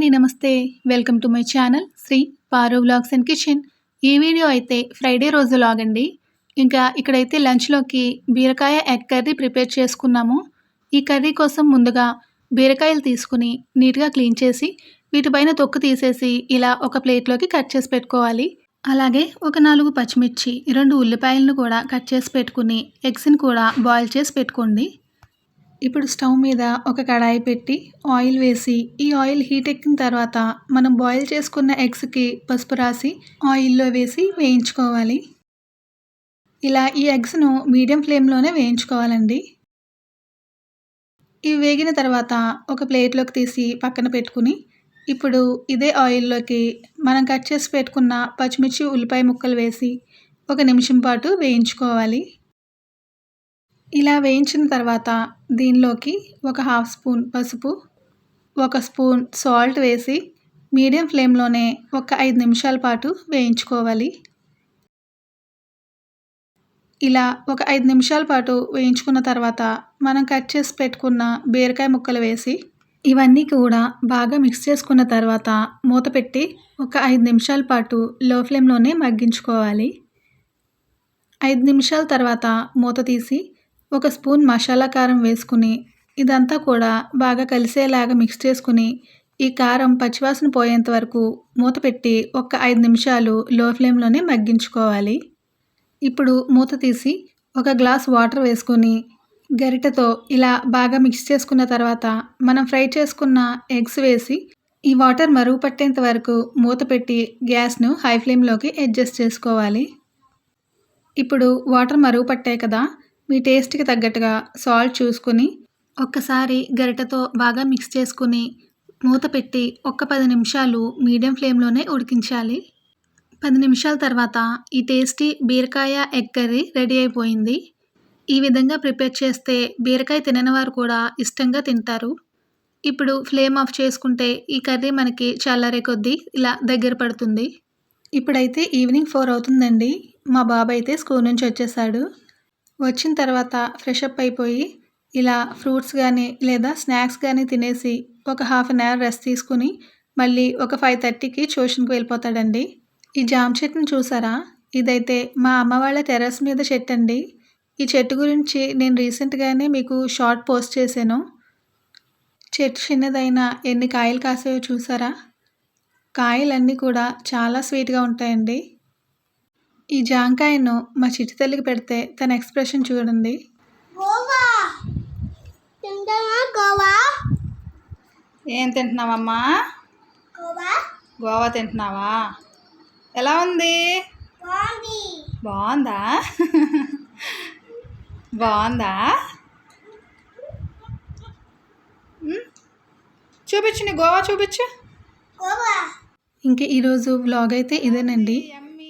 అండి నమస్తే. Welcome to my channel Sri Paro vlogs and kitchen. ఈ వీడియో అయితే ఫ్రైడే రోజు లాగ్ అండి. ఇంకా ఇక్కడైతే లంచ్లోకి బీరకాయ ఎగ్ కర్రీ ప్రిపేర్ చేసుకున్నాము. ఈ కర్రీ కోసం ముందుగా బీరకాయలు తీసుకుని నీట్గా క్లీన్ చేసి వీటిపైన తొక్కు తీసేసి ఇలా ఒక ప్లేట్లోకి కట్ చేసి పెట్టుకోవాలి. అలాగే ఒక నాలుగు పచ్చిమిర్చి రెండు ఉల్లిపాయలను కూడా కట్ చేసి పెట్టుకుని ఎగ్స్ని కూడా బాయిల్ చేసి పెట్టుకోండి. ఇప్పుడు స్టవ్ మీద ఒక కడాయి పెట్టి ఆయిల్ వేసి ఈ ఆయిల్ హీట్ ఎక్కిన తర్వాత మనం బాయిల్ చేసుకున్న ఎగ్స్కి పసుపు రాసి ఆయిల్లో వేసి వేయించుకోవాలి. ఇలా ఈ ఎగ్స్ను మీడియం ఫ్లేమ్లోనే వేయించుకోవాలండి. ఇవి వేగిన తర్వాత ఒక ప్లేట్లోకి తీసి పక్కన పెట్టుకుని ఇప్పుడు ఇదే ఆయిల్లోకి మనం కట్ చేసి పెట్టుకున్న పచ్చిమిర్చి ఉల్లిపాయ ముక్కలు వేసి ఒక నిమిషం పాటు వేయించుకోవాలి. ఇలా వేయించిన తర్వాత దీనిలోకి ఒక హాఫ్ స్పూన్ పసుపు ఒక స్పూన్ సాల్ట్ వేసి మీడియం ఫ్లేమ్లోనే ఒక ఐదు నిమిషాల పాటు వేయించుకోవాలి. ఇలా ఒక ఐదు నిమిషాల పాటు వేయించుకున్న తర్వాత మనం కట్ చేసి పెట్టుకున్న బీరకాయ ముక్కలు వేసి ఇవన్నీ కూడా బాగా మిక్స్ చేసుకున్న తర్వాత మూత పెట్టి ఒక ఐదు నిమిషాల పాటు లో ఫ్లేమ్లోనే మగ్గించుకోవాలి. ఐదు నిమిషాల తర్వాత మూత తీసి ఒక స్పూన్ మసాలా కారం వేసుకుని ఇదంతా కూడా బాగా కలిసేలాగా మిక్స్ చేసుకుని ఈ కారం పచ్చివాసన పోయేంత వరకు మూత పెట్టి ఒక ఐదు నిమిషాలు లో ఫ్లేమ్లోనే మగ్గించుకోవాలి. ఇప్పుడు మూత తీసి ఒక గ్లాస్ వాటర్ వేసుకొని గరిటెతో ఇలా బాగా మిక్స్ చేసుకున్న తర్వాత మనం ఫ్రై చేసుకున్న ఎగ్స్ వేసి ఈ వాటర్ మరుగు పట్టేంత వరకు మూత పెట్టి గ్యాస్ను హై ఫ్లేమ్లోకి అడ్జస్ట్ చేసుకోవాలి. ఇప్పుడు వాటర్ మరుగు పట్టాయి కదా మీ టేస్ట్కి తగ్గట్టుగా సాల్ట్ చూసుకుని ఒక్కసారి గరిటతో బాగా మిక్స్ చేసుకుని మూత పెట్టి ఒక్క పది నిమిషాలు మీడియం ఫ్లేమ్లోనే ఉడికించాలి. పది నిమిషాల తర్వాత ఈ టేస్టీ బీరకాయ ఎగ్ కర్రీ రెడీ అయిపోయింది. ఈ విధంగా ప్రిపేర్ చేస్తే బీరకాయ తినని వారు కూడా ఇష్టంగా తింటారు. ఇప్పుడు ఫ్లేమ్ ఆఫ్ చేసుకుంటే ఈ కర్రీ మనకి చల్లారే కొద్దీ ఇలా దగ్గర పడుతుంది. ఇప్పుడైతే ఈవినింగ్ ఫోర్ అవుతుందండి. మా బాబు అయితే స్కూల్ నుంచి వచ్చేసాడు. వచ్చిన తర్వాత ఫ్రెష్ అప్ అయిపోయి ఇలా ఫ్రూట్స్ కానీ లేదా స్నాక్స్ కానీ తినేసి ఒక హాఫ్ అన్ అవర్ రెస్ట్ తీసుకుని మళ్ళీ ఒక ఫైవ్ థర్టీకి ట్యూషన్కి వెళ్ళిపోతాడండి. ఈ జామ చెట్టును చూసారా? ఇదైతే మా అమ్మ వాళ్ళ టెర్రస్ మీద చెట్టు అండి. ఈ చెట్టు గురించి నేను రీసెంట్గానే మీకు షార్ట్ పోస్ట్ చేశాను. చెట్టు చిన్నదైనా ఎన్ని కాయలు కాసాయో చూసారా? కాయలన్నీ కూడా చాలా స్వీట్గా ఉంటాయండి. ఈ జాంకాయను మా చిట్టి తల్లికి పెడితే తన ఎక్స్ప్రెషన్ చూడండి. ఏం తింటున్నావమ్మా? గోవా. తింటున్నావా? ఎలా ఉంది? బాగుందా. బాగుందా? చూపించు నీ గోవా చూపించు. ఇంకా ఈరోజు వ్లాగ్ అయితే ఇదేనండి.